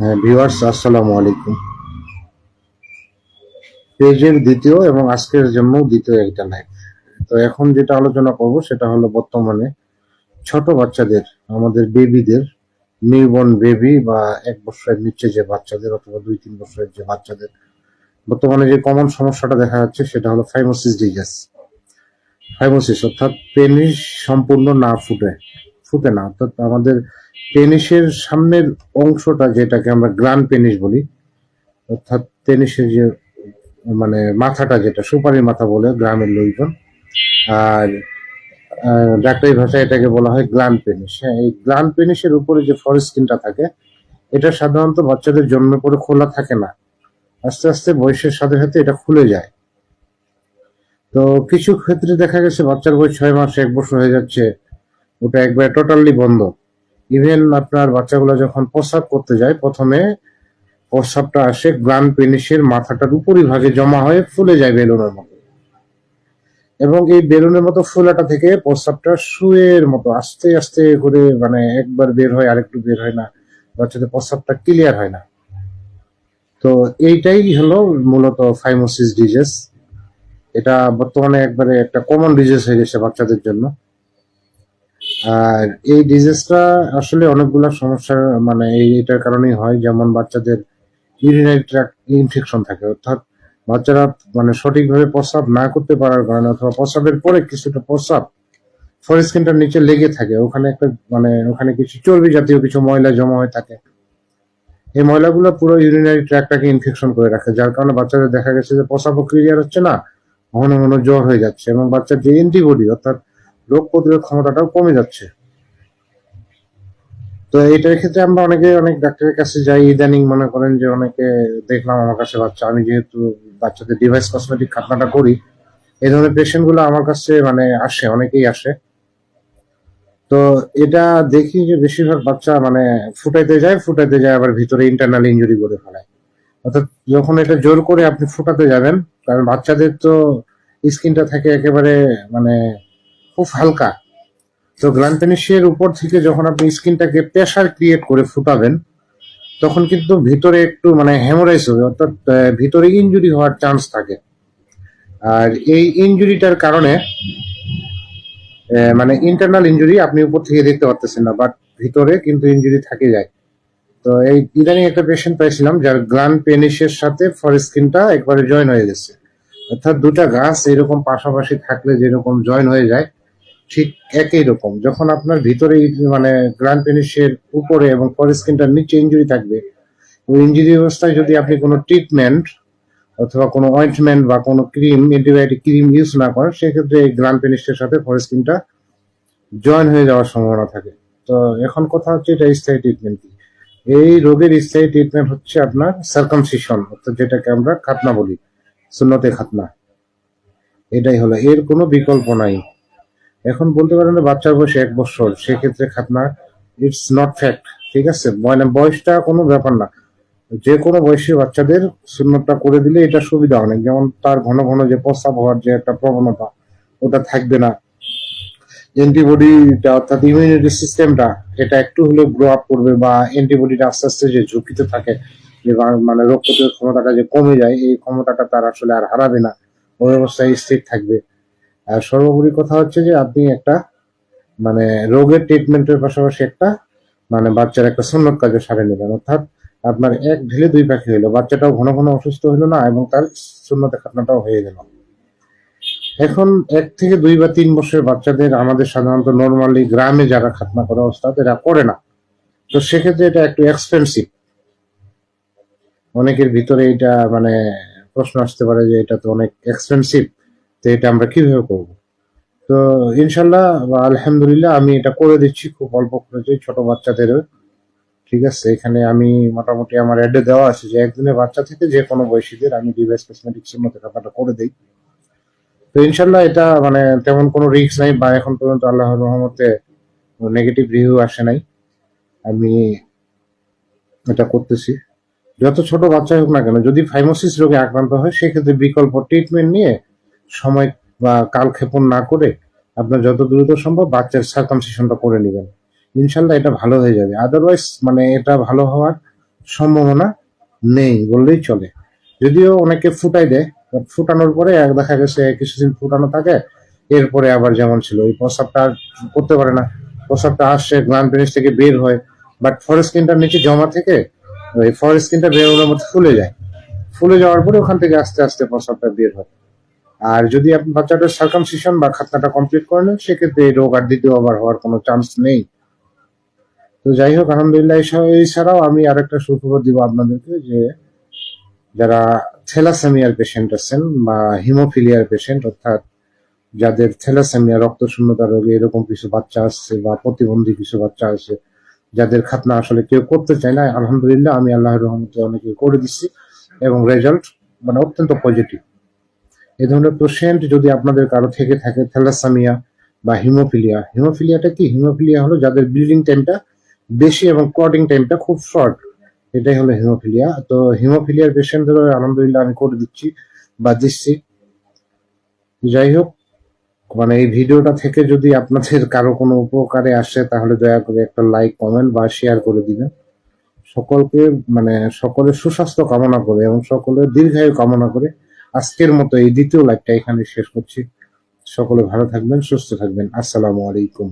হ্যাঁ ভিউয়ার্স আসসালামু আলাইকুম। পেজের দ্বিতীয় এবং আজকের জন্য দ্বিতীয় একটা লাইভ তো এখন যেটা আলোচনা করব, সেটা হলো বর্তমানে ছোট বাচ্চাদের, আমাদের বেবিদের নিউবর্ন বেবি বা এক বছরের নিচে যে বাচ্চাদের অথবা দুই, তিন বছরের যে বাচ্চাদের। বর্তমানে যে কমন সমস্যাটা দেখা যাচ্ছে, সেটা হলো ফাইমোসিস ডিজাস ফাইমোসিস অর্থাৎ পেনিস সম্পূর্ণ না ফুটে। ফুটে না। অর্থাৎ আমাদের পেনিসের সামনের অংশটা যেটাকে আমরা গ্রান পেনিস বলি, অর্থাৎ পেনিসের যে মানে মাথাটা যেটা সুপারি মাথা বলে গ্রামের লোকজন। আর ডাক্তারি ভাষায় এটাকে বলা হয় গ্লান পেনিস হ্যাঁ এই গ্লান পেনিসের উপরে যে ফরেস্কিনটা থাকে, এটা সাধারণত বাচ্চাদের জন্মের পরে খোলা থাকে না। আস্তে আস্তে বয়সের সাথে সাথে এটা খুলে যায়। তো কিছু ক্ষেত্রে দেখা গেছে, বাচ্চার বয়স ছয় মাস, এক বছর হয়ে যাচ্ছে। ওটা একবারে টোটালি বন্ধ। ইভেন আপনার বাচ্চাগুলো যখন প্রস্রাব করতে যায়, প্রথমে প্রস্রাবটা আসে গ্রান পেনিসের মাথাটার উপরিভাগে জমা হয়ে ফুলে যায় বেলুনের মতো। এবং এই বেলুনের মতো ফুলাটা থেকে প্রস্রাবটা শুয়ের মতো, আস্তে আস্তে করে মানে একবার বের হয়, আরেকটু বের হয় না। বাচ্চাদের প্রস্রাবটা ক্লিয়ার হয় না। তো এইটাই হলো মূলত ফাইমোসিস ডিজিজ। এটা বর্তমানে একবারে একটা কমন ডিজিজ হয়ে গেছে বাচ্চাদের জন্য। আর এই ডিজিজটা আসলে অনেকগুলো সমস্যা মানে এটার কারণেই হয়। যেমন বাচ্চাদের ইউরিনারি ট্র্যাক ইনফেকশন থাকে, অর্থাৎ বাচ্চারা মানে সঠিকভাবে প্রস্রাব না করতে পারার কারণে অথবা প্রস্রাবের পরে কিছুটা প্রস্রাব ফরেস্কিনটার নিচে লেগে থাকে। ওখানে একটা মানে ওখানে কিছু চর্বি জাতীয় কিছু ময়লা জমা হয়ে থাকে। এই ময়লাগুলো পুরো ইউরিনারি ট্র্যাকটাকে ইনফেকশন করে রাখে, যার কারণে বাচ্চাদের দেখা গেছে যে প্রস্রাবও ক্লিয়ার হচ্ছে না, ঘন ঘন জ্বর হয়ে যাচ্ছে এবং বাচ্চার যে অ্যান্টিবডি অর্থাৎ রোগ প্রতিরোধ ক্ষমতাটাও কমে যাচ্ছে। তো এটার ক্ষেত্রে আমরা অনেকে, অনেক ডাক্তারের কাছে যাই, ইদানিং মনে করেন যে অনেকে দেখলাম আমার কাছে বাচ্চা। আমি যেহেতু বাচ্চাদের ডিভাইস কসমেটিক খাতনাটা করি, এই ধরনের পেশেন্টগুলো আমার কাছে মানে আসে, অনেকেই আসে। তো এটা দেখি যে বেশিরভাগ বাচ্চা মানে ফুটাইতে যায় ফুটাইতে যায় আবার ভিতরে ইন্টারনাল ইনজুরি করে ফেলায় অর্থাৎ যখন এটা জোর করে আপনি ফুটাতে যাবেন, কারণ বাচ্চাদের তো স্কিনটা থাকে একেবারে মানে খুব হালকা। তো গ্লান্টেনিসের উপর থেকে যখন আপনি স্কিনটাকে প্রেশার ক্রিয়েট করে ফুটাবেন, তখন কিন্তু ভিতরে একটু মানে হেমোরাইজ হবে, অর্থাৎ ভিতরে ইনজুরি হওয়ার চান্স থাকে। আর এই ইনজুরিটার কারণে মানে ইন্টারনাল ইনজুরি আপনি উপর থেকে দেখতে পারতেছেন না বাট ভিতরে কিন্তু ইনজুরি থাকে যায়। তো এই ইদানিং একটা পেশেন্ট পাইছিলাম, যার গ্লান পেনিসের সাথে ফরেস্কিনটা একবারে জয়েন হয়ে গেছে। অর্থাৎ দুটা গাছ এরকম পাশাপাশি থাকলে যেরকম জয়েন হয়ে যায় ঠিক একই রকম। যখন আপনার ভিতরে মানে গ্রান্ড পেনিসের উপরে এবং ফরেস্কিনটার নিচে ইঞ্জুরি থাকবে, ওই ইঞ্জুরি অবস্থায় যদি আপনি কোনো ট্রিটমেন্ট অথবা কোনো অয়েন্টমেন্ট বা কোনো ক্রিম অ্যান্টিবায়োটিক ক্রিম ইউজ না করেন, সেক্ষেত্রে এই গ্রান্ড পেনিসের সাথে ফরেস্কিনটা জয়েন হয়ে যাওয়ার সম্ভাবনা থাকে। তো এখন কথা হচ্ছে এটা স্থায়ী ট্রিটমেন্ট কি? এই রোগের স্থায়ী ট্রিটমেন্ট হচ্ছে আপনার সার্কামসিশন অর্থাৎ যেটাকে আমরা খাতনা বলি সুন্নতে খাতনা। এটাই হলো, এর কোনো বিকল্প নাই। এখন বলতে পারেন বাচ্চার বয়স এক বছর, সেক্ষেত্রে খাতনা ইটস নট ফ্যাক্ট ঠিক আছে? মানে বয়সটা কোনো ব্যাপার না। যে কোনো বয়সী বাচ্চাদের শূন্যটা করে দিলে এটা সুবিধা অনেক যেমন তার ঘন ঘন যে প্রস্রাব হওয়ার যে একটা প্রবণতা, ওটা থাকবে না। অ্যান্টিবডিটা অর্থাৎ ইমিউনিটি সিস্টেমটা এটা একটু হলেও গ্রো আপ করবে বা অ্যান্টিবডিটা আস্তে আস্তে যে ঝুঁকিতে থাকে, যে মানে রোগ প্রতিরোধ ক্ষমতাটা যে কমে যায়, এই ক্ষমতাটা তার আসলে আর হারাবে না। ওই অবস্থায় স্থির থাকবে। আর সর্বোপরি কথা হচ্ছে যে আপনি একটা মানে রোগের ট্রিটমেন্টের পাশাপাশি একটা মানে বাচ্চার একটা সুন্নত কাজে সারে নেবেন অর্থাৎ আপনার এক ঢিলে দুই পাখি হইল, বাচ্চাটাও ঘন ঘন অসুস্থ হইল না এবং তার সুন্নতে খাতনাটাও হয়ে গেল। এখন এক থেকে দুই বা তিন বছরের বাচ্চাদের আমাদের সাধারণত নর্মালি গ্রামে যারা খাতনা করা অবস্থা এরা করে না। তো সেক্ষেত্রে এটা একটু এক্সপেন্সিভ অনেকের ভিতরে এটা মানে প্রশ্ন আসতে পারে যে এটা তো অনেক এক্সপেন্সিভ তো এটা আমরা কীভাবে করব? তো ইনশাল্লাহ, আলহামদুলিল্লাহ আমি এটা করে দিচ্ছি, খুব অল্প খরচে, ছোট বাচ্চাদের ঠিক আছে, এখানে আমি মোটামুটি আমার অ্যাডে দেওয়া আছে যে, একদিনের বাচ্চা থেকে যে কোনো বয়সীদের আমি ডিভাইস কসমেটিক্সের মধ্যে টাকাটা করে দিই। তো ইনশাল্লাহ এটা মানে তেমন কোনো রিস্ক নাই, বা এখন পর্যন্ত আল্লাহ রহমতে নেগেটিভ রিভিউ আসে নাই। আমি এটা করতেছি। যত ছোট বাচ্চা হোক না কেন, যদি ফাইমোসিস রোগে আক্রান্ত হয়, সেক্ষেত্রে বিকল্প ট্রিটমেন্ট নিয়ে সময় বা কালক্ষেপণ না করে আপনার যত দ্রুত সম্ভব বাচ্চার সার্কামসিশনটা করে নেবেন। ইনশাল্লাহ এটা ভালো হয়ে যাবে। আদারওয়াইজ মানে এটা ভালো হওয়ার সম্ভাবনা নেই বললেই চলে। যদিও অনেকে ফুটাই দেয় ফুটানোর পরে এক দেখা গেছে কিছুদিন ফুটানো থাকে, এরপরে আবার যেমন ছিল। ওই প্রস্রাবটা করতে পারে না। প্রস্রাবটা আসছে গ্ল্যান্ড পেনিস থেকে বের হয় বাট ফরেস্ট ফরেস্কিনটার নিচে জমা থেকে ওই ফরেস্কিনটা বের হওয়ার মধ্যে ফুলে যায়। ফুলে যাওয়ার পরে ওখান থেকে আস্তে আস্তে প্রস্রাবটা বের হয়। আর যদি আপনি বাচ্চাটার সার্কামসিশন বা খাতনাটা কমপ্লিট করে নেন সেক্ষেত্রে এই রোগ আর দ্বিতীয়বার হওয়ার কোনো চান্স নেই। তো যাই হোক, আলহামদুলিল্লাহ এসব- এছাড়াও আমি আরেকটা সুখবর দিব আপনাদেরকে যে যারা থ্যালাসেমিয়ার পেশেন্ট আছেন বা হিমোফিলিয়ার পেশেন্ট অর্থাৎ যাদের থ্যালাসেমিয়া রক্ত শূন্যতা রোগে এরকম কিছু বাচ্চা আসছে বা প্রতিবন্ধী কিছু বাচ্চা আছে যাদের খাতনা আসলে কেউ করতে চায় না, আলহামদুলিল্লাহ, আমি আল্লাহর রহমতে অনেকে করে দিচ্ছি এবং রেজাল্ট মানে অত্যন্ত পজিটিভ এই ধরনের পেশেন্ট যদি আপনাদের কারও থেকে থাকে থ্যালাসামিয়া বা হিমোফিলিয়া, হিমোফিলিয়াটা কি? হিমোফিলিয়া হলো যাদের ব্লিডিং টাইমটা বেশি এবং ক্লটিং টাইমটা খুব শর্ট এটাই হলো হিমোফিলিয়া। তো হিমোফিলিয়ার পেশেন্টদের আলহামদুলিল্লাহ আমি করে দিচ্ছি বা দিচ্ছি যাই হোক মানে এই ভিডিওটা থেকে যদি আপনাদের কারও কোনো উপকারে আসে, তাহলে দয়া করে একটা লাইক কমেন্ট বা শেয়ার করে দিবেন। সকলকে মানে সকলের সুস্বাস্থ্য কামনা করে এবং সকলের দীর্ঘায়ু কামনা করে আজকের মতো এই দ্বিতীয় লাইভটা এখানে শেষ করছি। সকলে ভালো থাকবেন, সুস্থ থাকবেন। আসসালামু আলাইকুম।